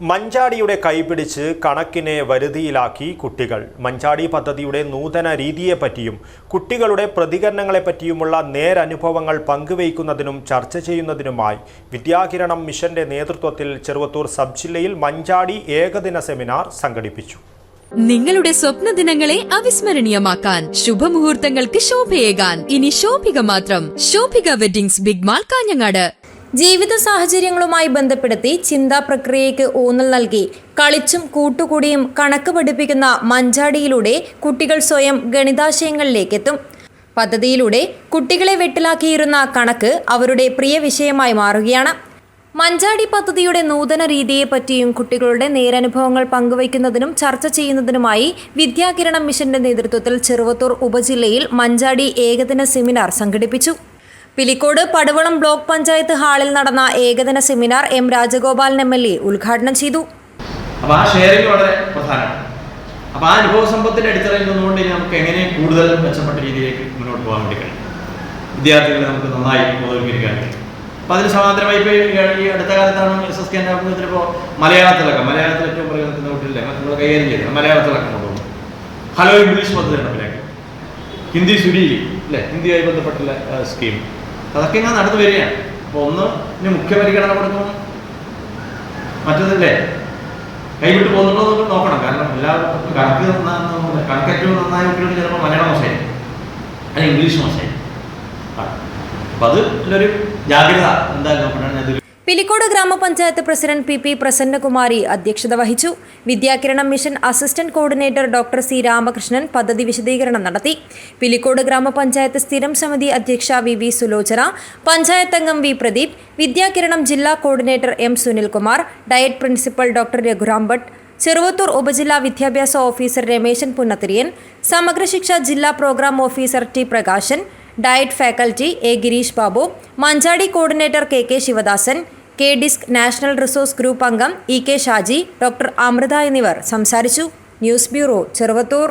മഞ്ചാടിയുടെ കൈപിടിച്ച് കണക്കിനെ വരുതിയിലാക്കി കുട്ടികൾ. മഞ്ചാടി പദ്ധതിയുടെ നൂതന രീതിയെപ്പറ്റിയും കുട്ടികളുടെ പ്രതികരണങ്ങളെപ്പറ്റിയുമുള്ള നേരനുഭവങ്ങൾ പങ്കുവയ്ക്കുന്നതിനും ചർച്ച ചെയ്യുന്നതിനുമായി വിദ്യാകിരണം മിഷന്റെ നേതൃത്വത്തിൽ ചെറുവത്തൂർ സബ് ജില്ലയിൽ മഞ്ചാടി ഏകദിന സെമിനാർ സംഘടിപ്പിച്ചു. നിങ്ങളുടെ സ്വപ്ന ദിനങ്ങളെ അവിസ്മരണീയമാക്കാൻ ശുഭമുഹൂർത്തങ്ങൾക്ക് ശോഭയേകാൻ. ഇനി ശോഭിക മാത്രം. Shobhika weddings big mall Kanhangad. ജീവിത സാഹചര്യങ്ങളുമായി ബന്ധപ്പെടുത്തി ചിന്താ പ്രക്രിയയ്ക്ക് ഊന്നൽ നൽകി. കളിച്ചും കൂട്ടുകൂടിയും കണക്ക് പഠിപ്പിക്കുന്ന മഞ്ചാടിയിലൂടെ കുട്ടികൾ സ്വയം ഗണിതാശയങ്ങളിലേക്കെത്തും. പദ്ധതിയിലൂടെ കുട്ടികളെ വെട്ടിലാക്കിയിരുന്ന കണക്ക് അവരുടെ പ്രിയ വിഷയമായി മാറുകയാണ്. മഞ്ചാടി പദ്ധതിയുടെ നൂതന രീതിയെപ്പറ്റിയും കുട്ടികളുടെ നേരനുഭവങ്ങൾ പങ്കുവയ്ക്കുന്നതിനും ചർച്ച ചെയ്യുന്നതിനുമായി വിദ്യാകിരണം മിഷന്റെ നേതൃത്വത്തിൽ ചെറുവത്തൂർ ഉപജില്ലയിൽ മഞ്ചാടി ഏകദിന സെമിനാർ സംഘടിപ്പിച്ചു. പിലിക്കോട് പടുവളം ബ്ലോക്ക് പഞ്ചായത്ത് ഹാളിൽ നടന്ന ഏകദിന seminar M Rajagopalan M L A ഉദ്ഘാടനം ചെയ്തു. അപ്പോൾ ആ ഷെയറിംഗ് വളരെ പ്രധാനമാണ്. അപ്പോൾ ആ അനുഭവ സമ്പത്തിന്റെ അടിത്തറയിൽ നിന്നുകൊണ്ട് നമുക്ക് എങ്ങനെ കൂടുതൽ മെച്ചപ്പെട്ട രീതിയിലേക്ക് മുന്നോട്ട് പോകാൻ വേണ്ടി കഴിയും? വിദ്യാർത്ഥികളെ നമുക്ക് നന്നായി ബോധവൽക്കരിക്കാൻ കഴിയും. അപ്പോൾ അതിന് സമാന്തരമായി ഈ അടുത്ത കാലത്താണ് എസ് എസ് കെ ഇപ്പോൾ മലയാളത്തിലൊക്കെ മലയാളത്തിൽ ഏറ്റവും പ്രയോജനത്തിന് കുട്ടിയില്ലേ നമ്മൾ കൈകാര്യം ചെയ്തത്. മലയാളത്തിലൊക്കെ കൊണ്ടുപോകും ഹലോ ഇംഗ്ലീഷ് പദ്ധതി നടപ്പിലാക്കി. ഹിന്ദി സുരീലി അല്ലേ? ഹിന്ദിയുമായി ബന്ധപ്പെട്ടുള്ള സ്കീം. അതൊക്കെ ഇങ്ങനെ നടന്നു വരികയാണ്. അപ്പോൾ ഒന്ന് ഇനി മുഖ്യ പരിഗണന കൊടുക്കും. മറ്റതില്ലേ കൈവിട്ട് പോകുന്നുണ്ടോ നമുക്ക് നോക്കണം. കാരണം എല്ലാ കണക്ക് കണക്ക് ഏറ്റവും നന്നായ കുട്ടികൾക്ക് ചിലപ്പോൾ മലയാളം മോശമായി. അല്ലെങ്കിൽ ഇംഗ്ലീഷ് മോശമായി. അപ്പം അത് ഒരു ജാഗ്രത എന്തായാലും നോക്കണം ഞാൻ പിലിക്കോട് ഗ്രാമപഞ്ചായത്ത് പ്രസിഡന്റ് പി പി പ്രസന്നകുമാരി അധ്യക്ഷത വഹിച്ചു. Vidyakiranam mission assistant coordinator doctor C Ramakrishnan പദ്ധതി വിശദീകരണം നടത്തി. പിലിക്കോട് ഗ്രാമപഞ്ചായത്ത് സ്ഥിരം സമിതി അധ്യക്ഷ വി വി സുലോചന പഞ്ചായത്ത് അംഗം വി പ്രദീപ് വിദ്യാകിരണം ജില്ലാ coordinator M Sunilkumar DIET principal doctor Raghuram Bhat Cheruvathur ഉപജില്ലാ വിദ്യാഭ്യാസ ഓഫീസർ രമേശൻ പുന്നത്തിരിയൻ സമഗ്ര ശിക്ഷ ജില്ലാ program officer T Prakashan DIET faculty A Girish Babu Manjadi coordinator K K Sivadasan K DISC national resource group അംഗം E K Shaji doctor Amritha എന്നിവർ സംസാരിച്ചു. News bureau Cheruvathur.